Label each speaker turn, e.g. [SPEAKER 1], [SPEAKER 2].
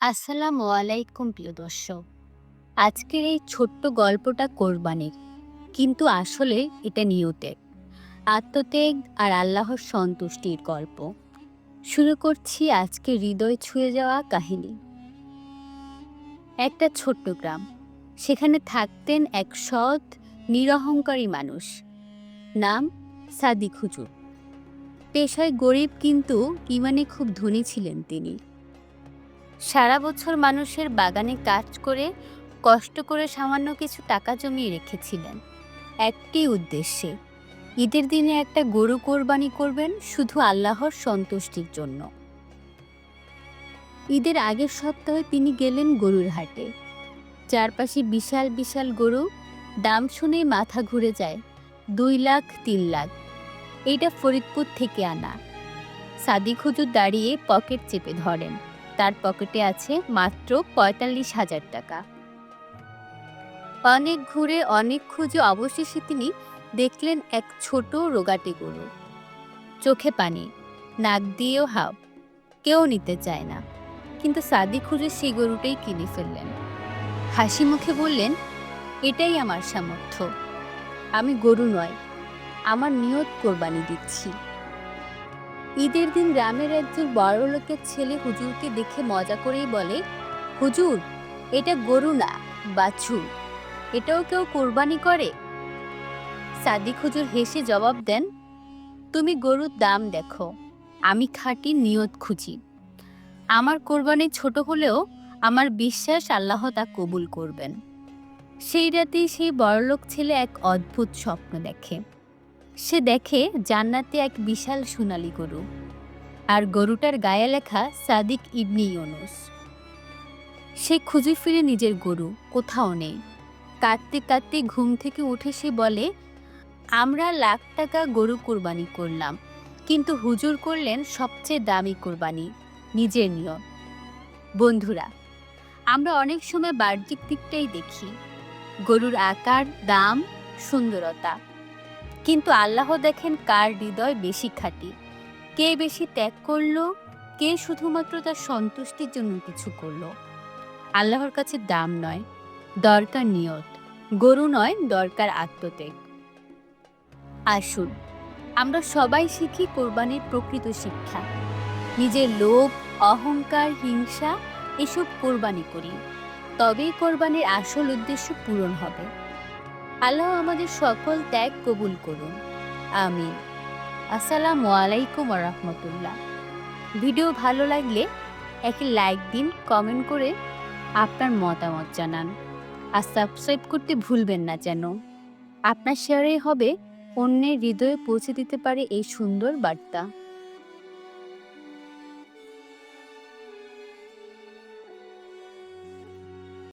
[SPEAKER 1] আসসালামু আলাইকুম, প্রিয় দর্শক। আজকের এই ছোট্ট গল্পটা কোরবানির, কিন্তু আসলে এটা নিয়তের। আত্মত্যাগ আর আল্লাহর সন্তুষ্টির গল্প। শুরু করছি আজকে হৃদয় ছুঁয়ে যাওয়া কাহিনী। একটা ছোট্ট গ্রাম, সেখানে থাকতেন এক সৎ, নিরহংকারী মানুষ। নাম সাদিক হুজুর। পেশায় গরিব কিন্তু ইমানে খুব ধনী ছিলেন তিনি। সারা বছর মানুষের বাগানে কাজ করে, কষ্ট করে সামান্য কিছু টাকা জমিয়ে রেখেছিলেন। একটি উদ্দেশ্যে, ঈদের দিনে একটা গরু কোরবানি করবেন শুধু আল্লাহর সন্তুষ্টির জন্য। ঈদের আগের সপ্তাহে তিনি গেলেন গরুর হাটে। চারপাশে বিশাল বিশাল গরু, দাম শুনেই মাথা ঘুরে যায়, দুই লাখ, তিন লাখ। এইটা ফরিদপুর থেকে আনা। সাদিক হুজুর দাঁড়িয়ে পকেট চেপে ধরেন। তার পকেটে আছে মাত্র পঁয়তাল্লিশ হাজার টাকা। অনেক ঘুরে অনেক খুঁজে অবশেষে তিনি দেখলেন এক ছোট রোগাটে গরু। চোখে পানি, নাক দিয়েও হাও, কেউ নিতে চায় না। কিন্তু সাদি খুঁজে সেই গরুটাই কিনে ফেললেন। হাসি মুখে বললেন, এটাই আমার সামর্থ্য। আমি গরু নয়, আমার নিয়ত কোরবানি দিচ্ছি। ঈদের দিন গ্রামের একজন বড় লোকের ছেলে হুজুরকে দেখে মজা করেই বলে, হুজুর, এটা গরু না, বাছুর। এটাও কেউ কোরবানি করে? সাদিক হুজুর হেসে জবাব দেন, তুমি গরুর দাম দেখো, আমি খাঁটি নিয়ত খুঁজি। আমার কোরবানি ছোট হলেও আমার বিশ্বাস আল্লাহ তা কবুল করবেন। সেই রাতেই সেই বড়লোক ছেলে এক অদ্ভুত স্বপ্ন দেখে। সে দেখে জান্নাতে এক বিশাল সোনালী গরু আর গরুটার গায়ে লেখা সাদিক ইবনি ইউনুস। সে খুঁজে ফিরে নিজের গরু, কোথাও নেই। কাঁদতে কাঁদতে ঘুম থেকে উঠে সে বলে, আমরা লাখ টাকা গরু কোরবানি করলাম, কিন্তু হুজুর করলেন সবচেয়ে দামি কোরবানি, নিজের নিয়ম বন্ধুরা, আমরা অনেক সময় বাহ্যিক দিকটাই দেখি। গরুর আকার, দাম, সুন্দরতা। কিন্তু আল্লাহ দেখেন কার হৃদয় বেশি খাঁটি। কে বেশি ত্যাগ করল, কে শুধুমাত্র তার সন্তুষ্টির জন্য কিছু করল। আল্লাহর কাছে দাম নয়, দরকার নিয়ত। গরু নয়, দরকার আত্মত্যাগ। আসুন, আমরা সবাই শিখি কোরবানির প্রকৃত শিক্ষা। নিজের লোভ, অহংকার, হিংসা, এসব কোরবানি করি। তবেই কোরবানির আসল উদ্দেশ্য পূরণ হবে। আল্লাহ আমাদের সকল ত্যাগ কবুল করুন। আমিন। আসসালামু আলাইকুম রহমতুল্লাহ। ভিডিও ভালো লাগলে একে লাইক দিন, কমেন্ট করে আপনার মতামত জানান। আর সাবস্ক্রাইব করতে ভুলবেন না যেন। আপনার শেয়ারে হবে অন্যের হৃদয়ে পৌঁছে দিতে পারে এই সুন্দর বার্তা।